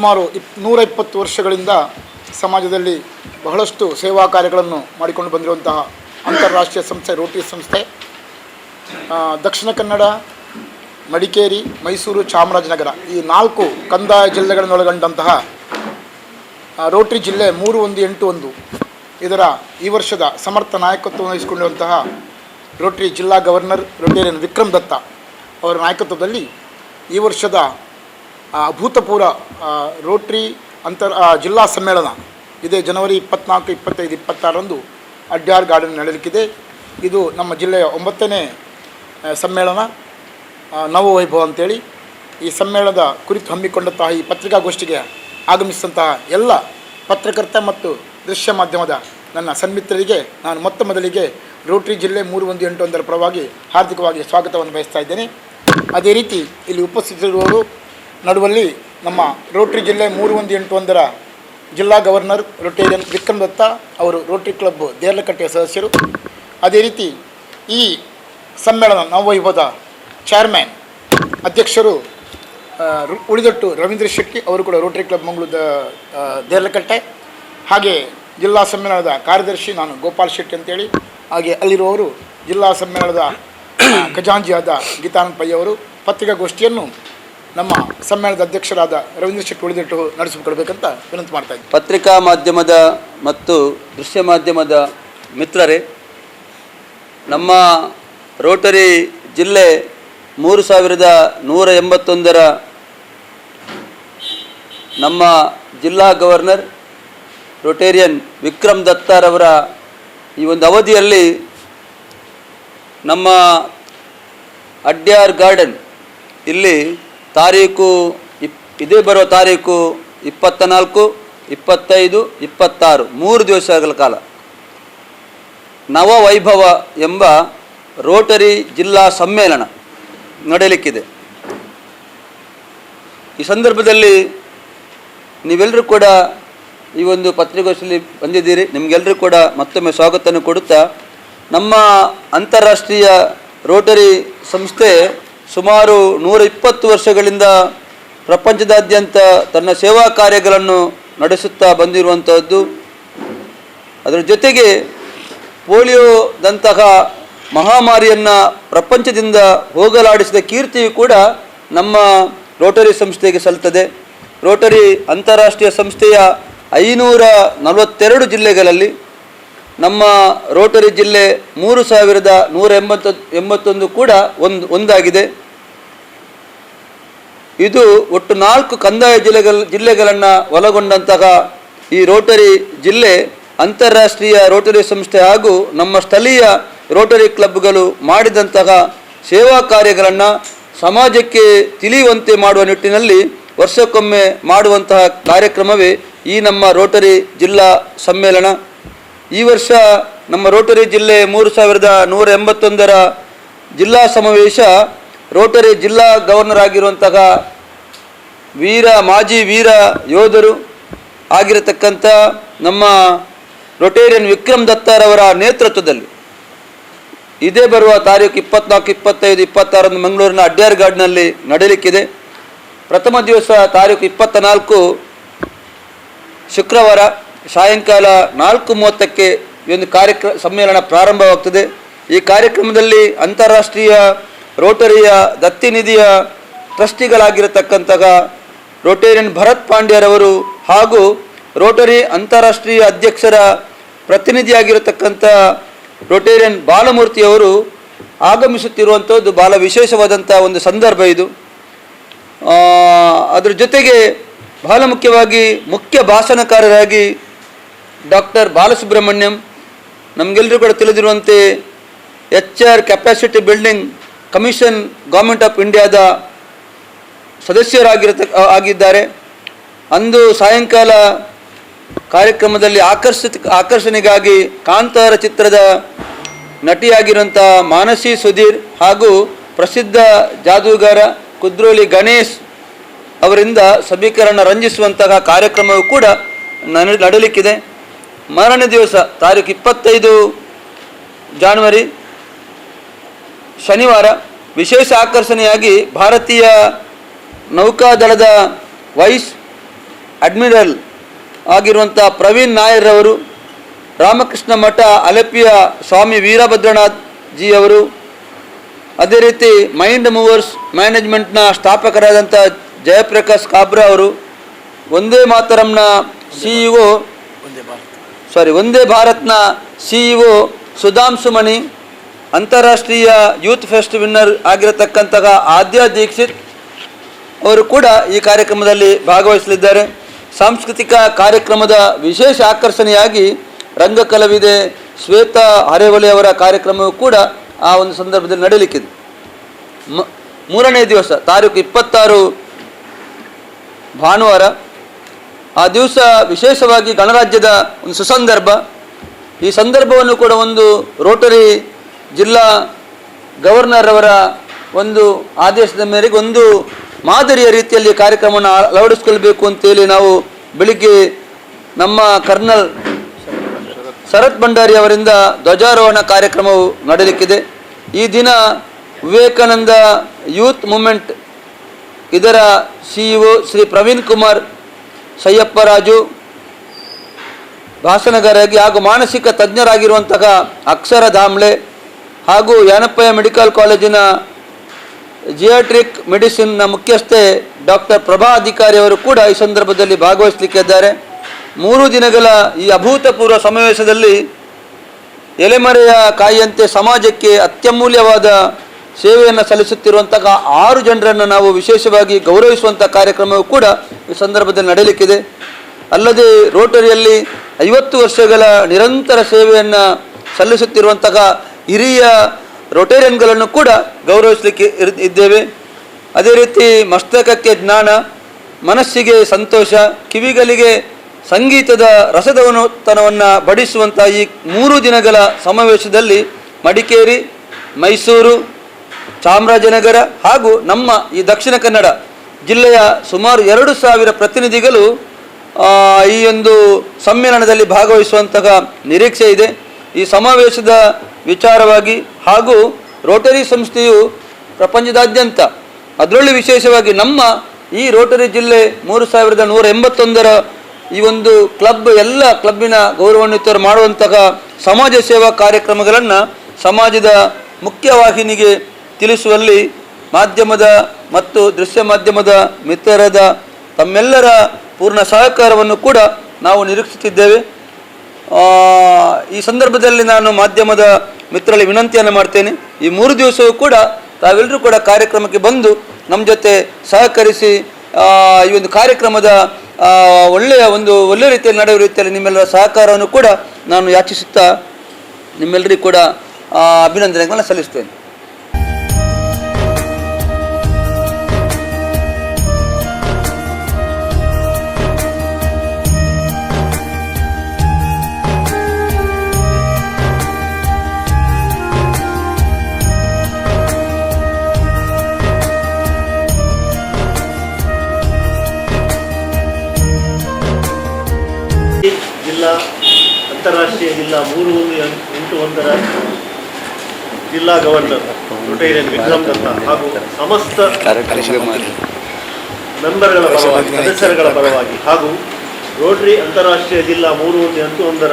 ಸುಮಾರು ಇಪ್ ನೂರ ಇಪ್ಪತ್ತು ವರ್ಷಗಳಿಂದ ಸಮಾಜದಲ್ಲಿ ಬಹಳಷ್ಟು ಸೇವಾ ಕಾರ್ಯಗಳನ್ನು ಮಾಡಿಕೊಂಡು ಬಂದಿರುವಂತಹ ಅಂತಾರಾಷ್ಟ್ರೀಯ ಸಂಸ್ಥೆ, ರೋಟರಿ ಸಂಸ್ಥೆ. ದಕ್ಷಿಣ ಕನ್ನಡ, ಮಡಿಕೇರಿ, ಮೈಸೂರು, ಚಾಮರಾಜನಗರ ಈ ನಾಲ್ಕು ಕಂದಾಯ ಜಿಲ್ಲೆಗಳನ್ನೊಳಗೊಂಡಂತಹ ರೋಟರಿ ಜಿಲ್ಲೆ ಮೂರು ಒಂದು ಎಂಟು ಒಂದು ಇದರ ಈ ವರ್ಷದ ಸಮರ್ಥ ನಾಯಕತ್ವವನ್ನು ವಹಿಸಿಕೊಂಡಿರುವಂತಹ ರೋಟರಿ ಜಿಲ್ಲಾ ಗವರ್ನರ್, ರೊಟೇರಿಯನ್ ವಿಕ್ರಮ್ ದತ್ತ ಅವರ ನಾಯಕತ್ವದಲ್ಲಿ ಈ ವರ್ಷದ ಅಭೂತಪೂರ್ವ ರೋಟ್ರಿ ಅಂತರ್ ಜಿಲ್ಲಾ ಸಮ್ಮೇಳನ ಇದೇ ಜನವರಿ ಇಪ್ಪತ್ನಾಲ್ಕು, ಇಪ್ಪತ್ತೈದು, ಇಪ್ಪತ್ತಾರರಂದು ಅಡ್ಯಾರ್ ಗಾರ್ಡನ್ ನಡೆಯಲಿಕ್ಕಿದೆ. ಇದು ನಮ್ಮ ಜಿಲ್ಲೆಯ ಒಂಬತ್ತನೇ ಸಮ್ಮೇಳನ. ನವವೈಭವ ಅಂತೇಳಿ ಈ ಸಮ್ಮೇಳನದ ಕುರಿತು ಹಮ್ಮಿಕೊಂಡಂತಹ ಈ ಪತ್ರಿಕಾಗೋಷ್ಠಿಗೆ ಆಗಮಿಸಿದಂತಹ ಎಲ್ಲ ಪತ್ರಕರ್ತ ಮತ್ತು ದೃಶ್ಯ ಮಾಧ್ಯಮದ ನನ್ನ ಸನ್ಮಿತ್ರರಿಗೆ ನಾನು ಮೊತ್ತ ಮೊದಲಿಗೆ ರೋಟ್ರಿ ಜಿಲ್ಲೆ ಮೂರು ಒಂದು ಎಂಟು ಒಂದರ ಪರವಾಗಿ ಹಾರ್ದಿಕವಾಗಿ ಸ್ವಾಗತವನ್ನು ಬಯಸ್ತಾ ಇದ್ದೇನೆ. ಅದೇ ರೀತಿ ಇಲ್ಲಿ ಉಪಸ್ಥಿತರಿರುವವರು ನಡುವಲ್ಲಿ ನಮ್ಮ ರೋಟ್ರಿ ಜಿಲ್ಲೆ ಮೂರು ಒಂದು ಎಂಟು ಒಂದರ ಜಿಲ್ಲಾ ಗವರ್ನರ್ ರೊಟೇರಿಯನ್ ವಿಕ್ರಮ್ ದತ್ತ ಅವರು ರೋಟ್ರಿ ಕ್ಲಬ್ ದೇರ್ಲಕಟ್ಟೆಯ ಸದಸ್ಯರು. ಅದೇ ರೀತಿ ಈ ಸಮ್ಮೇಳನ ನವವೈಭವದ ಚೇರ್ಮ್ಯಾನ್ ಅಧ್ಯಕ್ಷರು ಉಳಿದಟ್ಟು ರವೀಂದ್ರ ಶೆಟ್ಟಿ ಅವರು ಕೂಡ ರೋಟರಿ ಕ್ಲಬ್ ಮಂಗಳೂರು ದೇರ್ಲಕಟ್ಟೆ. ಹಾಗೆ ಜಿಲ್ಲಾ ಸಮ್ಮೇಳನದ ಕಾರ್ಯದರ್ಶಿ ನಾನು ಗೋಪಾಲ್ ಶೆಟ್ಟಿ ಅಂತೇಳಿ. ಹಾಗೆ ಅಲ್ಲಿರುವವರು ಜಿಲ್ಲಾ ಸಮ್ಮೇಳನದ ಖಜಾಂಜಿಯಾದ ಗೀತಾನಂದ ಪೈ ಅವರು. ಪತ್ರಿಕಾಗೋಷ್ಠಿಯನ್ನು ನಮ್ಮ ಸಮ್ಮೇಳನದ ಅಧ್ಯಕ್ಷರಾದ ರವೀಂದ್ರ ಶೆಟ್ಟಿ ಉಳಿದಿಟ್ಟು ನಡೆಸಿಕೊಡ್ಬೇಕಂತ ವಿನಂತಿ ಮಾಡ್ತಾ ಇದ್ದೀನಿ. ಪತ್ರಿಕಾ ಮಾಧ್ಯಮದ ಮತ್ತು ದೃಶ್ಯ ಮಾಧ್ಯಮದ ಮಿತ್ರರೇ, ನಮ್ಮ ರೋಟರಿ ಜಿಲ್ಲೆ ಮೂರು ಸಾವಿರದ ನೂರ ಎಂಬತ್ತೊಂದರ ನಮ್ಮ ಜಿಲ್ಲಾ ಗವರ್ನರ್ ರೋಟೇರಿಯನ್ ವಿಕ್ರಮ್ ದತ್ತಾರವರ ಈ ಒಂದು ಅವಧಿಯಲ್ಲಿ ನಮ್ಮ ಅಡ್ಯಾರ್ ಗಾರ್ಡನ್ ಇಲ್ಲಿ ತಾರೀಕು ಇಪ್, ಇದೇ ಬರೋ ತಾರೀಕು ಇಪ್ಪತ್ತ ನಾಲ್ಕು ಇಪ್ಪತ್ತೈದು, ಇಪ್ಪತ್ತಾರು, ಮೂರು ದಿವಸಗಳ ಕಾಲ. ನವವೈಭವ ಎಂಬ ರೋಟರಿ ಜಿಲ್ಲಾ ಸಮ್ಮೇಳನ ನಡೆಯಲಿಕ್ಕಿದೆ. ಈ ಸಂದರ್ಭದಲ್ಲಿ ನೀವೆಲ್ಲರೂ ಕೂಡ ಈ ಒಂದು ಪತ್ರಿಕೋಷ್ಠಿಯಲ್ಲಿ ಬಂದಿದ್ದೀರಿ. ನಿಮಗೆಲ್ಲರೂ ಕೂಡ ಮತ್ತೊಮ್ಮೆ ಸ್ವಾಗತವನ್ನು ಕೊಡುತ್ತಾ ನಮ್ಮ ಅಂತಾರಾಷ್ಟ್ರೀಯ ರೋಟರಿ ಸಂಸ್ಥೆ ಸುಮಾರು ನೂರ ಇಪ್ಪತ್ತು ವರ್ಷಗಳಿಂದ ಪ್ರಪಂಚದಾದ್ಯಂತ ತನ್ನ ಸೇವಾ ಕಾರ್ಯಗಳನ್ನು ನಡೆಸುತ್ತಾ ಬಂದಿರುವಂಥದ್ದು ಅದರ ಜೊತೆಗೆ ಪೋಲಿಯೋದಂತಹ ಮಹಾಮಾರಿಯನ್ನು ಪ್ರಪಂಚದಿಂದ ಹೋಗಲಾಡಿಸಿದ ಕೀರ್ತಿಯು ಕೂಡ ನಮ್ಮ ರೋಟರಿ ಸಂಸ್ಥೆಗೆ ಸಲ್ತದೆ ರೋಟರಿ ಅಂತಾರಾಷ್ಟ್ರೀಯ ಸಂಸ್ಥೆಯ ಐನೂರ ನಲವತ್ತೆರಡು ಜಿಲ್ಲೆಗಳಲ್ಲಿ ನಮ್ಮ ರೋಟರಿ ಜಿಲ್ಲೆ ಮೂರು ಸಾವಿರದ ನೂರ ಎಂಬತ್ತ, ಎಂಬತ್ತೊಂದು ಕೂಡ ಒಂದು, ಒಂದಾಗಿದೆ. ಇದು ಒಟ್ಟು ನಾಲ್ಕು ಕಂದಾಯ ಜಿಲ್ಲೆಗಳ ಜಿಲ್ಲೆಗಳನ್ನು ಒಳಗೊಂಡಂತಹ ಈ ರೋಟರಿ ಜಿಲ್ಲೆ, ಅಂತಾರಾಷ್ಟ್ರೀಯ ರೋಟರಿ ಸಂಸ್ಥೆ ಹಾಗೂ ನಮ್ಮ ಸ್ಥಳೀಯ ರೋಟರಿ ಕ್ಲಬ್ಗಳು ಮಾಡಿದಂತಹ ಸೇವಾ ಕಾರ್ಯಗಳನ್ನು ಸಮಾಜಕ್ಕೆ ತಿಳಿಯುವಂತೆ ಮಾಡುವ ನಿಟ್ಟಿನಲ್ಲಿ ವರ್ಷಕ್ಕೊಮ್ಮೆ ಮಾಡುವಂತಹ ಕಾರ್ಯಕ್ರಮವೇ ಈ ನಮ್ಮ ರೋಟರಿ ಜಿಲ್ಲಾ ಸಮ್ಮೇಳನ. ಈ ವರ್ಷ ನಮ್ಮ ರೋಟರಿ ಜಿಲ್ಲೆ ಮೂರು ಸಾವಿರದ ನೂರ ಎಂಬತ್ತೊಂದರ ಜಿಲ್ಲಾ ಸಮಾವೇಶ ರೋಟರಿ ಜಿಲ್ಲಾ ಗವರ್ನರ್ ಆಗಿರುವಂತಹ ವೀರ, ಮಾಜಿ ವೀರ ಯೋಧರು ಆಗಿರತಕ್ಕಂಥ ನಮ್ಮ ರೊಟೇರಿಯನ್ ವಿಕ್ರಮ್ ದತ್ತಾರವರ ನೇತೃತ್ವದಲ್ಲಿ ಇದೇ ಬರುವ ತಾರೀಕು ಇಪ್ಪತ್ನಾಲ್ಕು, ಇಪ್ಪತ್ತೈದು ಇಪ್ಪತ್ತಾರನ್ನು ಮಂಗಳೂರಿನ ಅಡ್ಡ್ಯಾರ್ ಗಾರ್ಡ್ನಲ್ಲಿ ನಡೆಯಲಿಕ್ಕಿದೆ ಪ್ರಥಮ ದಿವಸ ತಾರೀಕು ಇಪ್ಪತ್ತ ನಾಲ್ಕು ಶುಕ್ರವಾರ ಸಾಯಂಕಾಲ ನಾಲ್ಕು ಮೂವತ್ತಕ್ಕೆ ಈ ಒಂದು ಕಾರ್ಯಕ್ರಮ ಸಮ್ಮೇಳನ ಪ್ರಾರಂಭವಾಗ್ತದೆ. ಈ ಕಾರ್ಯಕ್ರಮದಲ್ಲಿ ಅಂತಾರಾಷ್ಟ್ರೀಯ ರೋಟರಿಯ ದತ್ತಿನಿಧಿಯ ಟ್ರಸ್ಟಿಗಳಾಗಿರತಕ್ಕಂತಹ ರೋಟೇರಿಯನ್ ಭರತ್ ಪಾಂಡ್ಯರವರು ಹಾಗೂ ರೋಟರಿ ಅಂತಾರಾಷ್ಟ್ರೀಯ ಅಧ್ಯಕ್ಷರ ಪ್ರತಿನಿಧಿಯಾಗಿರತಕ್ಕಂಥ ರೋಟೇರಿಯನ್ ಬಾಲಮೂರ್ತಿಯವರು ಆಗಮಿಸುತ್ತಿರುವಂಥದ್ದು ಬಹಳ ವಿಶೇಷವಾದಂಥ ಒಂದು ಸಂದರ್ಭ ಇದು. ಅದರ ಜೊತೆಗೆ ಬಹಳ ಮುಖ್ಯವಾಗಿ ಮುಖ್ಯ ಭಾಷಣಕಾರರಾಗಿ ಡಾಕ್ಟರ್ ಬಾಲಸುಬ್ರಹ್ಮಣ್ಯಂ ನಮಗೆಲ್ಲರೂ ಕೂಡ ತಿಳಿದಿರುವಂತೆ H R capacity building commission government of ಇಂಡಿಯಾದ ಸದಸ್ಯರಾಗಿರತ ಆಗಿದ್ದಾರೆ. ಅಂದು ಸಾಯಂಕಾಲ ಕಾರ್ಯಕ್ರಮದಲ್ಲಿ ಆಕರ್ಷಿತ, ಆಕರ್ಷಣೆಗಾಗಿ ಕಾಂತಾರ ಚಿತ್ರದ ನಟಿಯಾಗಿರುವಂಥ ಮಾನಸಿ ಸುಧೀರ್ ಹಾಗೂ ಪ್ರಸಿದ್ಧ ಜಾದೂಗಾರ ಕುದ್ರೋಳಿ ಗಣೇಶ್ ಅವರಿಂದ ಸಭೀಕರಣ ರಂಜಿಸುವಂತಹ ಕಾರ್ಯಕ್ರಮವು ಕೂಡ ನಡೆ ನಡೆಯಲಿಕ್ಕಿದೆ ಮಾರನೇ ದಿವಸ ತಾರೀಕು ಇಪ್ಪತ್ತೈದು ಜಾನ್ವರಿ ಶನಿವಾರ ವಿಶೇಷ ಆಕರ್ಷಣೆಯಾಗಿ ಭಾರತೀಯ ನೌಕಾದಳದ ವೈಸ್ ಅಡ್ಮಿರಲ್ ಆಗಿರುವಂಥ ಪ್ರವೀಣ್ ನಾಯರ್ ಅವರು ರಾಮಕೃಷ್ಣ ಮಠ ಅಲೆಪಿಯ ಸ್ವಾಮಿ ವೀರಭದ್ರನಾಥ್ ಜಿ ಅವರು ಅದೇ ರೀತಿ ಮೈಂಡ್ ಮೂವರ್ಸ್ ಮ್ಯಾನೇಜ್ಮೆಂಟ್ನ ಸ್ಥಾಪಕರಾದಂಥ ಜಯಪ್ರಕಾಶ್ ಕಾಬ್ರಾ ಅವರು ಒಂದೇ ಮಾತರಂನ ಸಿಇಒ ಸಾರಿ ಒಂದೇ ಭಾರತ್ನ ಸಿಇಒ ಸುಧಾಂಶು ಮಣಿ ಅಂತಾರಾಷ್ಟ್ರೀಯ ಯೂತ್ ಫೆಸ್ಟ್ ವಿನ್ನರ್ ಆಗಿರತಕ್ಕಂತಹ ಆದ್ಯ ದೀಕ್ಷಿತ್ ಅವರು ಕೂಡ ಈ ಕಾರ್ಯಕ್ರಮದಲ್ಲಿ ಭಾಗವಹಿಸಲಿದ್ದಾರೆ. ಸಾಂಸ್ಕೃತಿಕ ಕಾರ್ಯಕ್ರಮದ ವಿಶೇಷ ಆಕರ್ಷಣೆಯಾಗಿ ರಂಗಕಲಾವಿದೆ ಶ್ವೇತಾ ಹರೇವಳಿ ಅವರ ಕಾರ್ಯಕ್ರಮವು ಕೂಡ ಆ ಒಂದು ಸಂದರ್ಭದಲ್ಲಿ ನಡೆಯಲಿಕ್ಕಿದೆ ಮ, ಮೂರನೇ ದಿವಸ, ತಾರೀಕು ಇಪ್ಪತ್ತಾರು ಭಾನುವಾರ, ಆ ದಿವಸ ವಿಶೇಷವಾಗಿ ಗಣರಾಜ್ಯದ ಒಂದು ಸುಸಂದರ್ಭ. ಈ ಸಂದರ್ಭವನ್ನು ಕೂಡ ಒಂದು ರೋಟರಿ ಜಿಲ್ಲಾ ಗವರ್ನರ್ ಅವರ ಒಂದು ಆದೇಶದ ಮೇರೆಗೆ ಒಂದು ಮಾದರಿಯ ರೀತಿಯಲ್ಲಿ ಕಾರ್ಯಕ್ರಮವನ್ನು ಅಳವಡಿಸ್ಕೊಳ್ಬೇಕು ಅಂತೇಳಿ ನಾವು ಬೆಳಿಗ್ಗೆ ನಮ್ಮ ಕರ್ನಲ್ ಶರತ್ ಭಂಡಾರಿ ಅವರಿಂದ ಧ್ವಜಾರೋಹಣ ಕಾರ್ಯಕ್ರಮವು ನಡೆಯಲಿಕ್ಕಿದೆ ಈ ದಿನ ವಿವೇಕಾನಂದ ಯೂತ್ ಮೂಮೆಂಟ್ ಇದರ ಸಿಇಒ ಶ್ರೀ ಪ್ರವೀಣ್ ಕುಮಾರ್ ಸಯ್ಯಪ್ಪರಾಜು ಭಾಷಣಗಾರಾಗಿ ಹಾಗೂ ಮಾನಸಿಕ ತಜ್ಞರಾಗಿರುವಂತಹ ಅಕ್ಷರ ದಾಮ್ಲೆ ಹಾಗೂ ಯಾನಪ್ಪಯ್ಯ ಮೆಡಿಕಲ್ ಕಾಲೇಜಿನ ಜಿಯಾಟ್ರಿಕ್ ಮೆಡಿಸಿನ್ನ ಮುಖ್ಯಸ್ಥೆ ಡಾಕ್ಟರ್ ಪ್ರಭಾ ಅಧಿಕಾರಿ ಅವರು ಕೂಡ ಈ ಸಂದರ್ಭದಲ್ಲಿ ಭಾಗವಹಿಸಲಿಕ್ಕಿದ್ದಾರೆ. ಮೂರು ದಿನಗಳ ಈ ಅಭೂತಪೂರ್ವ ಸಮಾವೇಶದಲ್ಲಿ ಎಲೆಮರೆಯ ಕಾಯಿಯಂತೆ ಸಮಾಜಕ್ಕೆ ಅತ್ಯಮೂಲ್ಯವಾದ ಸೇವೆಯನ್ನು ಸಲ್ಲಿಸುತ್ತಿರುವಂತಹ ಆರು ಜನರನ್ನು ನಾವು ವಿಶೇಷವಾಗಿ ಗೌರವಿಸುವಂಥ ಕಾರ್ಯಕ್ರಮವು ಕೂಡ ಈ ಸಂದರ್ಭದಲ್ಲಿ ನಡೆಯಲಿಕ್ಕಿದೆ. ಅಲ್ಲದೆ ರೋಟರಿಯಲ್ಲಿ ಐವತ್ತು ವರ್ಷಗಳ ನಿರಂತರ ಸೇವೆಯನ್ನು ಸಲ್ಲಿಸುತ್ತಿರುವಂತಹ ಹಿರಿಯ ರೊಟೇರಿಯನ್ಗಳನ್ನು ಕೂಡ ಗೌರವಿಸಲಿಕ್ಕೆ ಇದ್ದೇವೆ. ಅದೇ ರೀತಿ ಮಸ್ತಕಕ್ಕೆ ಜ್ಞಾನ, ಮನಸ್ಸಿಗೆ ಸಂತೋಷ, ಕಿವಿಗಳಿಗೆ ಸಂಗೀತದ ರಸದವನತನವನ್ನು ಬಡಿಸುವಂಥ ಈ ಮೂರು ದಿನಗಳ ಸಮಾವೇಶದಲ್ಲಿ ಮಡಿಕೇರಿ, ಮೈಸೂರು, ಚಾಮರಾಜನಗರ ಹಾಗೂ ನಮ್ಮ ಈ ದಕ್ಷಿಣ ಕನ್ನಡ ಜಿಲ್ಲೆಯ ಸುಮಾರು ಎರಡು ಸಾವಿರ ಪ್ರತಿನಿಧಿಗಳು ಈ ಒಂದು ಸಮ್ಮೇಳನದಲ್ಲಿ ಭಾಗವಹಿಸುವಂತಹ ನಿರೀಕ್ಷೆ ಇದೆ. ಈ ಸಮಾವೇಶದ ವಿಚಾರವಾಗಿ ಹಾಗೂ ರೋಟರಿ ಸಂಸ್ಥೆಯು ಪ್ರಪಂಚದಾದ್ಯಂತ ಅದರಲ್ಲೂ ವಿಶೇಷವಾಗಿ ನಮ್ಮ ಈ ರೋಟರಿ ಜಿಲ್ಲೆ ಮೂರು ಸಾವಿರದ ನೂರ ಎಂಬತ್ತೊಂದರ ಈ ಒಂದು ಕ್ಲಬ್ ಎಲ್ಲ ಕ್ಲಬ್ಬಿನ ಗೌರವಾನ್ವಿತರು ಮಾಡುವಂತಹ ಸಮಾಜ ಸೇವಾ ಕಾರ್ಯಕ್ರಮಗಳನ್ನು ಸಮಾಜದ ಮುಖ್ಯವಾಹಿನಿಗೆ ತಿಳಿಸುವಲ್ಲಿ ಮಾಧ್ಯಮದ ಮತ್ತು ದೃಶ್ಯ ಮಾಧ್ಯಮದ ಮಿತ್ರರದ ತಮ್ಮೆಲ್ಲರ ಪೂರ್ಣ ಸಹಕಾರವನ್ನು ಕೂಡ ನಾವು ನಿರೀಕ್ಷಿಸಿದ್ದೇವೆ. ಆ, ಈ ಸಂದರ್ಭದಲ್ಲಿ ನಾನು ಮಾಧ್ಯಮದ ಮಿತ್ರರಲ್ಲಿ ವಿನಂತಿಯನ್ನು ಮಾಡ್ತೇನೆ. ಈ ಮೂರು ದಿವಸವೂ ಕೂಡ ತಾವೆಲ್ಲರೂ ಕೂಡ ಕಾರ್ಯಕ್ರಮಕ್ಕೆ ಬಂದು ನಮ್ಮ ಜೊತೆ ಸಹಕರಿಸಿ ಈ ಒಂದು ಕಾರ್ಯಕ್ರಮದ ಒಳ್ಳೆಯ ಒಂದು ಒಳ್ಳೆಯ ರೀತಿಯಲ್ಲಿ ನಡೆಯುವ ರೀತಿಯಲ್ಲಿ ನಿಮ್ಮೆಲ್ಲರ ಸಹಕಾರವನ್ನು ಕೂಡ ನಾನು ಯಾಚಿಸುತ್ತಾ ನಿಮ್ಮೆಲ್ಲರಿಗೂ ಕೂಡ ಅಭಿನಂದನೆಗಳನ್ನು ಸಲ್ಲಿಸ್ತೇನೆ ಜಿಲ್ಲಾ ಮೂರು ಎಂಟು ಒಂದರ ಜಿಲ್ಲಾ ಗವರ್ನರ್ ರೊಟೇರಿಯನ್ ವಿಕ್ರಮ್ ದತ್ತ ಹಾಗೂ ಸಮಸ್ತ ಮೆಂಬರ್ಗಳ ಪರವಾಗಿ ಸದಸ್ಯರುಗಳ ಪರವಾಗಿ ಹಾಗೂ ರೋಟ್ರಿ ಅಂತಾರಾಷ್ಟ್ರೀಯ ಜಿಲ್ಲಾ ಮೂರು ಒಂದು ಎಂಟು ಒಂದರ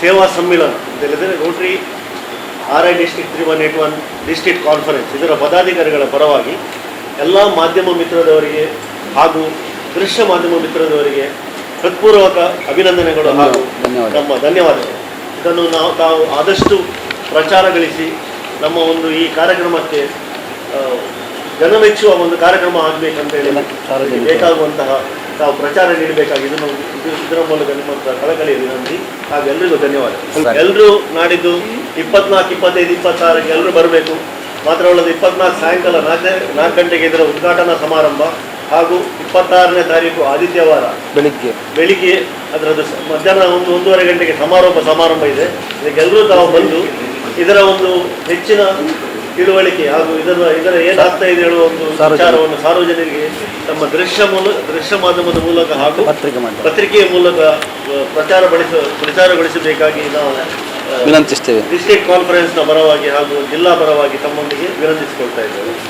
ಸೇವಾ ಸಮ್ಮೇಳನ ಅಂತ ಹೇಳಿದರೆ Rotary R I district three one eight one district conference ಇದರ ಪದಾಧಿಕಾರಿಗಳ ಪರವಾಗಿ ಎಲ್ಲ ಮಾಧ್ಯಮ ಮಿತ್ರದವರಿಗೆ ಹಾಗೂ ದೃಶ್ಯ ಮಾಧ್ಯಮ ಮಿತ್ರದವರಿಗೆ ಹೃತ್ಪೂರ್ವಕ ಅಭಿನಂದನೆಗಳು ಹಾಗೂ. ನಮ್ಮ ಧನ್ಯವಾದಗಳು ಇದನ್ನು ನಾವು ತಾವು ಆದಷ್ಟು ಪ್ರಚಾರಗಳಿಸಿ ನಮ್ಮ ಒಂದು ಈ ಕಾರ್ಯಕ್ರಮಕ್ಕೆ ಜನಮೆಚ್ಚುವ ಒಂದು ಕಾರ್ಯಕ್ರಮ ಆಗಬೇಕಂತ ಹೇಳಿ ಬೇಕಾಗುವಂತಹ ತಾವು ಪ್ರಚಾರ ನೀಡಬೇಕಾಗಿದೆ. ಇದು- ಇದರ ಮೂಲಕ ನಿಮ್ಮ ಕಳಕಳಿ ಕಳಕಳಿಯ ವಿನಂತಿ ಹಾಗೂ ಎಲ್ರಿಗೂ ಧನ್ಯವಾದ ಎಲ್ಲರೂ ನಾಡಿದ್ದು ಇಪ್ಪತ್ನಾಲ್ಕು ಇಪ್ಪತ್ತೈದು ಇಪ್ಪತ್ತಾರಕ್ಕೆ ಎಲ್ಲರೂ ಬರಬೇಕು. ಮಾತ್ರವಲ್ಲದೆ ಇಪ್ಪತ್ನಾಲ್ಕು ಸಾಯಂಕಾಲ ನಾಲ್ಕು ನಾಲ್ಕು ಗಂಟೆಗೆ ಇದರ ಉದ್ಘಾಟನಾ ಸಮಾರಂಭ. ಹಾಗೂ ಇಪ್ಪತ್ತಾರನೇ ತಾರೀಕು ಆದಿತ್ಯವಾರ ಬೆಳಿಗ್ಗೆ. ಬೆಳಿಗ್ಗೆ ಅದರದ್ದು ಮಧ್ಯಾಹ್ನ ಒಂದು ಒಂದೂವರೆ ಗಂಟೆಗೆ ಸಮಾರೋಪ ಸಮಾರಂಭ ಇದೆ. ಇದಕ್ಕೆಲ್ಲರೂ ತಾವು ಬಂದು ಇದರ ಒಂದು ಹೆಚ್ಚಿನ ತಿಳುವಳಿಕೆ ಹಾಗೂ ಇದರ ಇದರ ಏನಾಗ್ತಾ ಇದೆ ಹೇಳುವ ಒಂದು ವಿಚಾರವನ್ನು ಸಾರ್ವಜನಿಕರಿಗೆ ತಮ್ಮ ದೃಶ್ಯ ಮೂಲ ದೃಶ್ಯ ಮಾಧ್ಯಮದ ಮೂಲಕ ಹಾಗೂ ಪತ್ರಿಕೆಯ ಮೂಲಕ ಪ್ರಚಾರ ಬಳಸ ಪ್ರಚಾರಗೊಳಿಸಬೇಕಾಗಿ ನಾವು ವಿನಂತಿಸ್ತೇವೆ. ಡಿಸ್ಟ್ರಿಕ್ಟ್ ಕಾನ್ಫರೆನ್ಸ್ನ ಪರವಾಗಿ ಹಾಗೂ ಜಿಲ್ಲಾ ಪರವಾಗಿ ತಮ್ಮೊಂದಿಗೆ ವಿನಂತಿಸಿಕೊಳ್ತಾ ಇದ್ದೇವೆ.